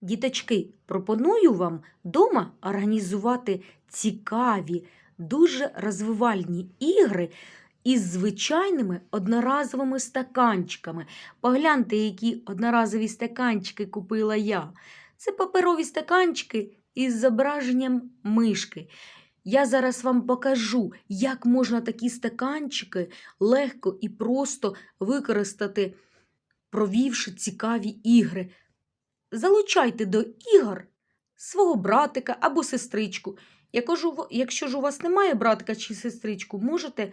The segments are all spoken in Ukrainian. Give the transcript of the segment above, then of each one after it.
Діточки, пропоную вам дома організувати цікаві, дуже розвивальні ігри із звичайними одноразовими стаканчиками. Погляньте, які одноразові стаканчики купила я. Це паперові стаканчики із зображенням мишки. Я зараз вам покажу, як можна такі стаканчики легко і просто використати, провівши цікаві ігри. Залучайте до ігор свого братика або сестричку. Якщо ж у вас немає братика чи сестричку, можете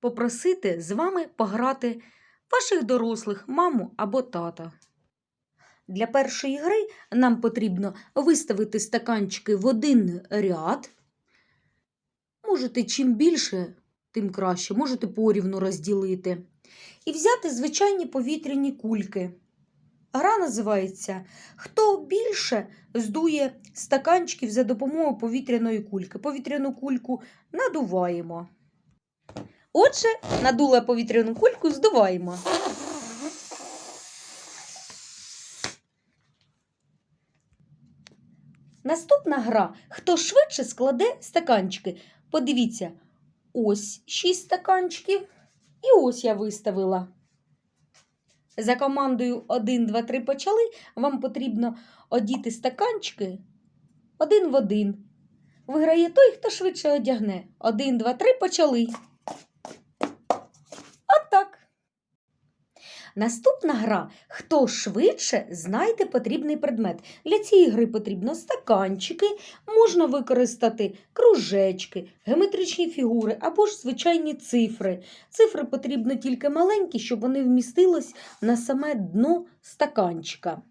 попросити з вами пограти ваших дорослих, маму або тата. Для першої гри нам потрібно виставити стаканчики в один ряд. Можете чим більше, тим краще, можете порівну розділити. І взяти звичайні повітряні кульки. Гра називається Хто більше здує стаканчиків за допомогою повітряної кульки. Повітряну кульку надуваємо. Отже, надула повітряну кульку, здуваємо. Наступна гра. Хто швидше складе стаканчики. Подивіться, ось 6 стаканчиків, і ось я виставила. За командою 1, 2, 3 почали. Вам потрібно одіти стаканчики один в один. Виграє той, хто швидше одягне. 1, 2, 3 почали. Наступна гра. Хто швидше знайде потрібний предмет. Для цієї гри потрібно стаканчики, можна використати кружечки, геометричні фігури або ж звичайні цифри. Цифри потрібно тільки маленькі, щоб вони вмістились на саме дно стаканчика.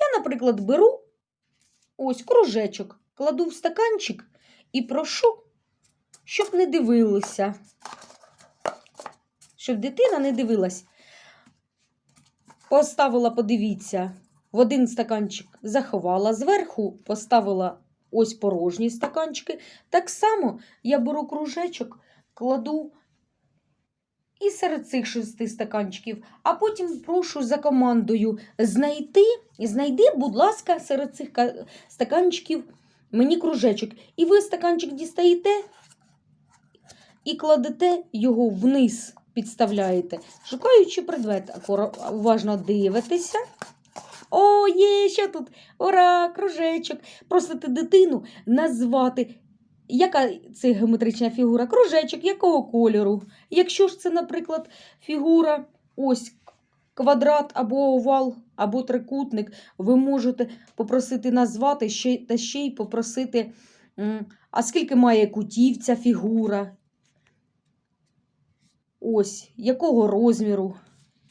Я, наприклад, беру ось кружечок, кладу в стаканчик і прошу, щоб не дивилися. Щоб дитина не дивилась. Поставила, подивіться, в один стаканчик заховала зверху, поставила ось порожні стаканчики. Так само я беру кружечок, кладу і серед цих шести стаканчиків, а потім прошу за командою знайти, знайди, будь ласка, серед цих стаканчиків мені кружечок. І ви стаканчик дістаєте і кладете його вниз, підставляєте, шукаючи предмет, уважно дивитеся. О, є, що тут? Ура, кружечок. Просите дитину назвати, яка це геометрична фігура, кружечок, якого кольору. Якщо ж це, наприклад, фігура, ось квадрат або овал, або трикутник, ви можете попросити назвати ще, та ще й попросити, а скільки має кутів ця фігура. Ось, якого розміру.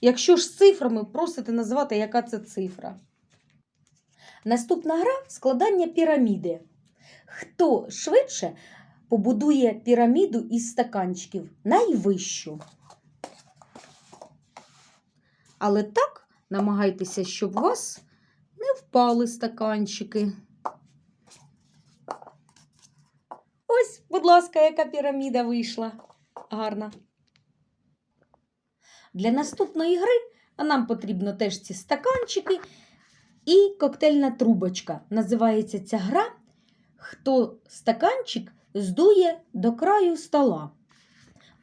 Якщо ж з цифрами просите назвати, яка це цифра. Наступна гра складання піраміди. Хто швидше побудує піраміду із стаканчиків найвищу. Але так намагайтеся, щоб у вас не впали стаканчики. Ось, будь ласка, яка піраміда вийшла. Гарна. Для наступної гри нам потрібно теж ці стаканчики і коктейльна трубочка. Називається ця гра Хто стаканчик здує до краю стола.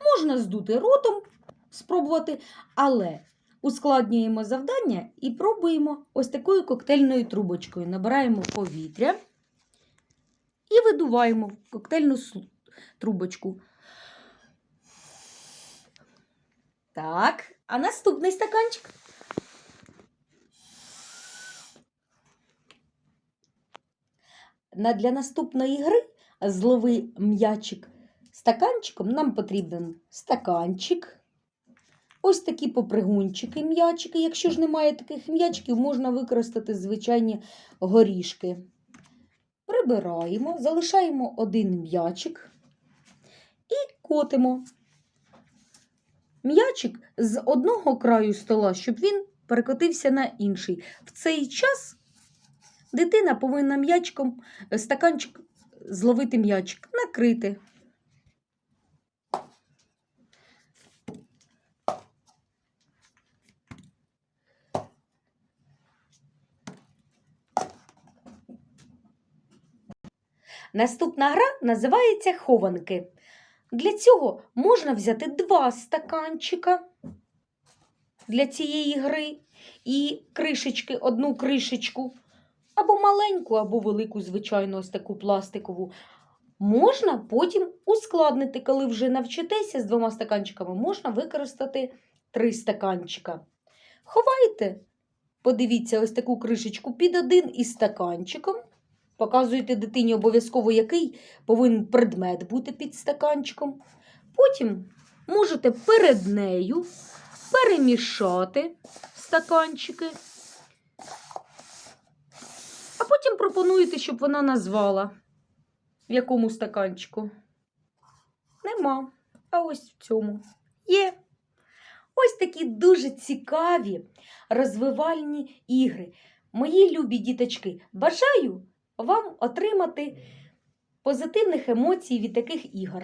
Можна здути ротом, спробувати, але ускладнюємо завдання і пробуємо ось такою коктейльною трубочкою. Набираємо повітря і видуваємо коктейльну трубочку. Так, а наступний стаканчик. Для наступної гри злови м'ячик стаканчиком. Нам потрібен стаканчик. Ось такі попригунчики м'ячики. Якщо ж немає таких м'ячиків, можна використати звичайні горішки. Прибираємо, залишаємо один м'ячик і котимо м'ячик з одного краю стола, щоб він перекотився на інший. В цей час дитина повинна м'ячком е, стаканчик зловити м'ячик, накрити. Наступна гра називається хованки. Для цього можна взяти два стаканчика для цієї гри і кришечки, одну кришечку, або маленьку, або велику, звичайно, ось таку пластикову. Можна потім ускладнити, коли вже навчитеся з двома стаканчиками, можна використати три стаканчика. Ховайте, подивіться, ось таку кришечку під один із стаканчиком. Показуєте дитині обов'язково, який повинен предмет бути під стаканчиком. Потім можете перед нею перемішати стаканчики, а потім пропонуєте, щоб вона назвала, в якому стаканчику. Нема. А ось в цьому є. Ось такі дуже цікаві розвивальні ігри. Мої любі діточки, бажаю вам отримати позитивних емоцій від таких ігор.